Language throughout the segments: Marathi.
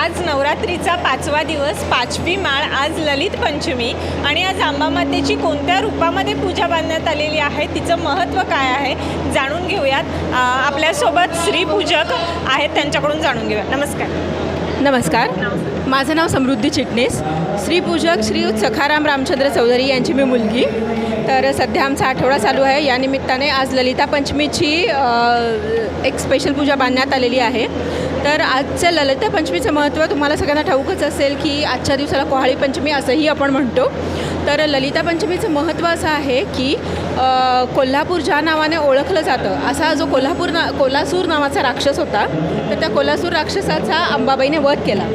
आज नवरात्रीचा पाचवा दिवस पाचवी माळ आज ललित पंचमी. आणि आज अंबामातेची कोणत्या रूपामध्ये पूजा बांधण्यात आलेली आहे तिचं महत्त्व काय आहे जाणून घेऊयात. आपल्यासोबत श्रीपूजक आहेत त्यांच्याकडून जाणून घेऊया. नमस्कार. नमस्कार. माझं नाव समृद्धी चिटणीस. श्रीपूजक श्री सखाराम रामचंद्र चौधरी यांची मी मुलगी. तर सध्या आमचा आठवडा चालू आहे. या निमित्ताने आज ललिता पंचमीची एक स्पेशल पूजा बांधण्यात आलेली आहे. तर आजच्या ललिता पंचमीचं महत्त्व तुम्हाला सगळ्यांना ठाऊकच असेल की आजच्या दिवसाला कोहाळी पंचमी असंही आपण म्हणतो. तर ललिता पंचमीचं महत्त्व असं आहे की कोल्हापूर ज्या नावाने ओळखलं जातं असा जो कोल्हापूर ना कोल्हासूर नावाचा राक्षस होता तर त्या कोल्हासूर राक्षसाचा अंबाबाईने वध केला.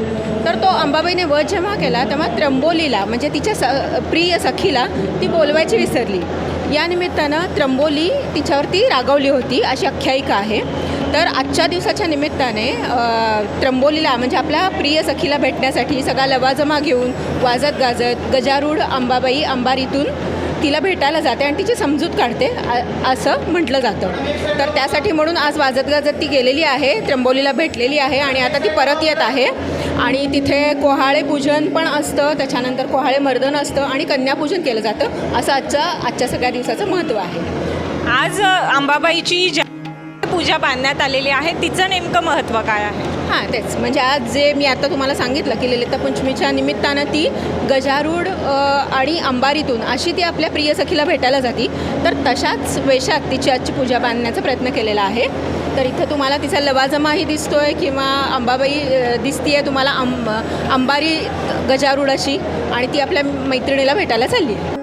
तर तो अंबाबाईने वध जेव्हा केला तेव्हा त्र्यंबोलीला म्हणजे तिच्या स प्रिय सखीला ती बोलवायची विसरली. या निमित्तानं त्र्यंबोली तिच्यावरती रागवली होती अशी आख्यायिका आहे. तर आजच्या दिवसाच्या निमित्ताने त्र्यंबोलीला म्हणजे आपल्या प्रिय सखीला भेटण्यासाठी सगळा लवाजमा घेऊन वाजत गाजत गजारूढ अंबाबाई अंबारीतून तिला भेटायला जाते आणि तिची समजूत काढते आ- असं म्हटलं जातं. तर त्यासाठी म्हणून आज वाजत गाजत ती गेलेली आहे त्र्यंबोलीला भेटलेली आहे आणि आता ती परत येत आहे. आणि तिथे कोहाळे पूजन पण असतं त्याच्यानंतर कोहाळे मर्दन असतं आणि कन्यापूजन केलं जातं असं आजच्या आजच्या सगळ्या दिवसाचं महत्त्व आहे. आज अंबाबाईची ज्या पूजा बांधण्यात आलेली आहे. तिचं नेमकं महत्त्व काय आहे? हां तेच. म्हणजे आज जे मी आता तुम्हाला सांगितलं की ललिता पंचमीच्या निमित्तानं ती गजारूढ आणि अंबारीतून अशी ती आपल्या प्रिय सखीला भेटायला जाती. तर तशाच वेशात तिची आजची पूजा बांधण्याचा प्रयत्न केलेला आहे. तर इथं तुम्हाला तिचा लवाजमाही दिसतोय किंवा अंबाबाई दिसतीये तुम्हाला अंब अंबारी गजारूढ अशी आणि ती आपल्या मैत्रिणीला भेटायला चालली आहे